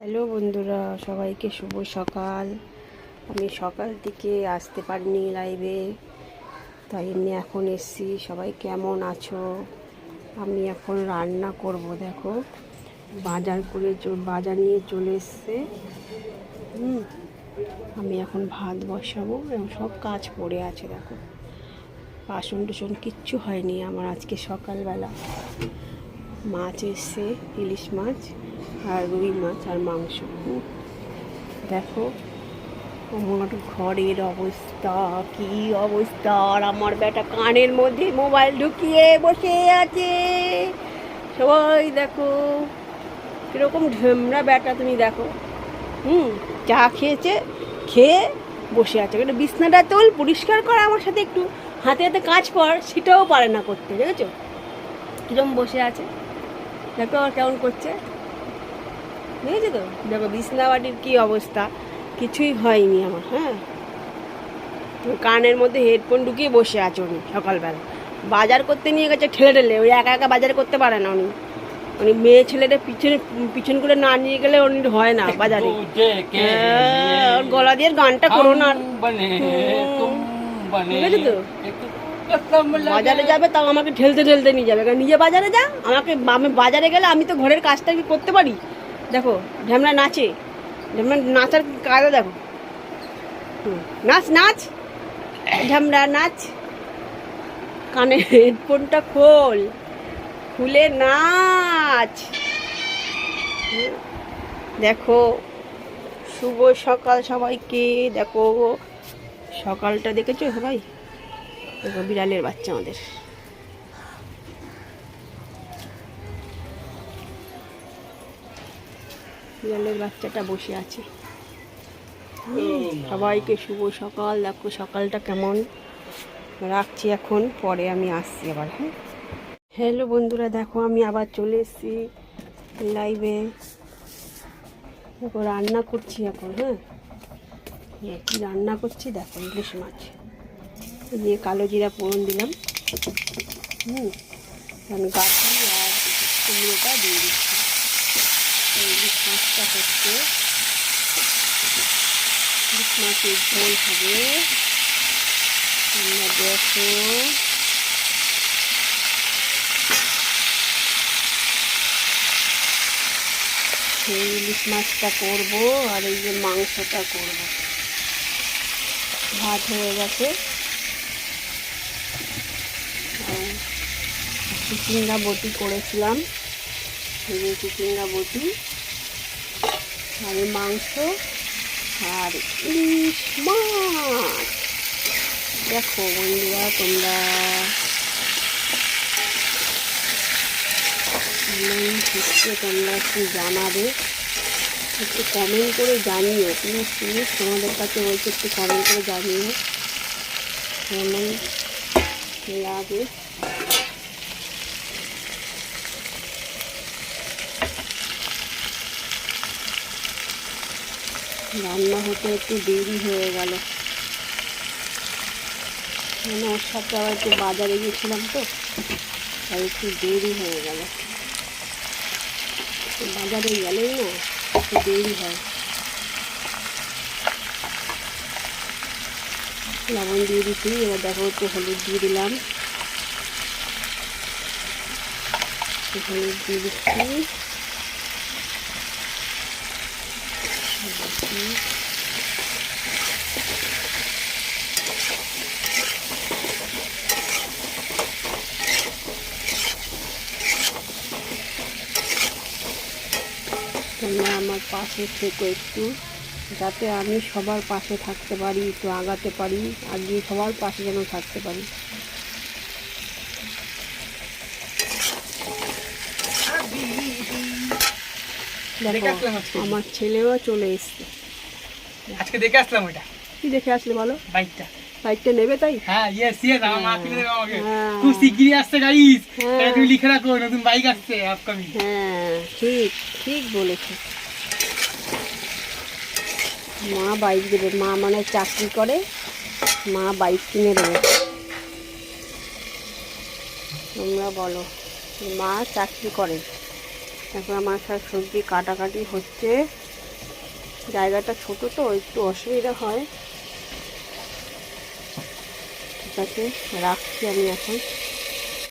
Hello বন্ধুরা, সবাইকে শুভ সকাল। আমি সকাল থেকে আসতে পারিনি লাইভে তাই এমনি এখন এসছি। সবাই কেমন আছো? আমি এখন রান্না করব, দেখো। বাজার করে বাজার নিয়ে চলে এসছে। হুম, আমি এখন ভাত বসাবো এবং সব কাজ পড়ে আছে, দেখো। বাসন টুসন কিচ্ছু হয়নি আমার আজকে সকালবেলা। মাছ এসছে, ইলিশ মাছ। আর রুই মাছ আর মাংস। দেখো, আমার ঘরের অবস্থা, কি অবস্থা? আর আমার বেটা কানের মধ্যে মোবাইল ঢুকিয়ে বসে আছে। সবাই দেখো, কীরকম ঢেমরা বেটা তুমি দেখো। হুম, চা খেয়েছে, খেয়ে বসে আছে। একটা বিছনাটা তোল, পরিষ্কার কর, আমার সাথে একটু হাতে হাতে কাজ কর, সেটাও পারে না করতে, দেখেছ? কিরম বসে আছে। দেখো কেমন করছে? বুঝেছ তো দেখো বিছনাবাটির কী অবস্থা? কিছুই হয়নি আমার হ্যাঁ? কানের মধ্যে হেডফোন ঢুকিয়ে বসে আছে উনি সকালবেলা। বাজার করতে নিয়ে গেছে ঠেলে ঠেলে ওই একা একা বাজার করতে পারে না উনি। উনি মেয়ে ছেলেটা পিছনে পিছন করে না নিয়ে গেলে উনি হয় না বাজারে। হ্যাঁ, ওর গলা দিয়ে গানটা করো না। বুঝেছ তো? বাজারে যাবে তাও আমাকে ঠেলতে ঠেলতে নিয়ে যাবে। কারণ নিজে বাজারে যা আমাকে আমি বাজারে গেলে আমি তো ঘরের কাজটা কি করতে পারি? দেখো ঢ্যামরা নাচে। ঢ্যামরা নাচার কায়দা দেখো। নাচ নাচ। ঢ্যামরা নাচ। কানে হেডফোনটা খোল। খুলে নাচ। দেখো, শুভ সকাল সবাইকে। দেখো, সকালটা দেখেছ সবাই? দেখো, বিড়ালের বাচ্চা আমাদের। বিড়ালের বাচ্চাটা বসে আছে। সবাইকে শুভ সকাল। দেখো সকালটা কেমন? রাখছি এখন পরে আমি আসছি আবার হ্যাঁ? হ্যালো বন্ধুরা দেখো আমি আবার চলে এসেছি লাইভে দেখো রান্না করছি এখন হ্যাঁ? কি রান্না করছি? দেখো ইলিশ মাছ। দিয়ে কালো জিরা ফোড়ন দিলাম। হুম আমি গাছি আর কুমড়োটা দিয়ে দিচ্ছি। ইলিশ মাছটা করতে ইলিশ মাছের ঝোল হবে তোমরা দেখো সেই ইলিশ মাছটা করব আর এই যে মাংসটা করব ভাত হয়ে গেছে চিচিঙ্গা বটি করেছিলাম চিচিঙ্গা বটি আর মাংস আর ইলিশ মাছ। দেখো বন্ধুরা, তোমরা হচ্ছে তোমরা একটু জানাবে? একটু কমেন্ট করে জানিও। প্লিজ প্লিজ তোমাদের কাছে বলছি, একটু কমেন্ট করে জানিও। কেমন লাগে রান্না হতে একটু দেরি হয়ে গেল। মানে ওর সাথে আবার একটু বাজারে গেছিলাম তো, তাই একটু দেরি হয়ে গেল। বাজারে গেলেই না একটু দেরি হয়। লবণ দিয়ে দিচ্ছি, এবার দেখো একটু হলুদ দিয়ে দিলাম। হলুদ দিয়ে দিচ্ছি। দিচ্ছি। তোমরা আমার পাশে থেকো একটু, যাতে আমি সবার পাশে থাকতে পারি, একটু আগাতে পারি আগিয়ে সবার পাশে যেন থাকতে পারি দেখে আমার ছেলেও চলে এসছে। আজকে দেখে আসলাম ওইটা। কি দেখে আসলে বলো? বাইকটা। বাইকটা নেবে তাই? হ্যাঁ ইয়েস ইয়েস আমার মা কিনে দেবে আমাকে। হ্যাঁ। খুব শিগগিরই আসছে গাইস হ্যাঁ। তুমি লিখে রাখো নতুন বাইক আসছে আপকামিং হ্যাঁ ঠিক ঠিক বলেছে। মা বাইক দেবে মা মানে চাকরি করে মা বাইক কিনে দেবে। তোমরা বলো মা চাকরি করে। তারপর আমার সব সবজি কাটাকাটি হচ্ছে। জায়গাটা ছোট তো, একটু অসুবিধা হয়। ঠিক আছে, রাখছি আমি এখন।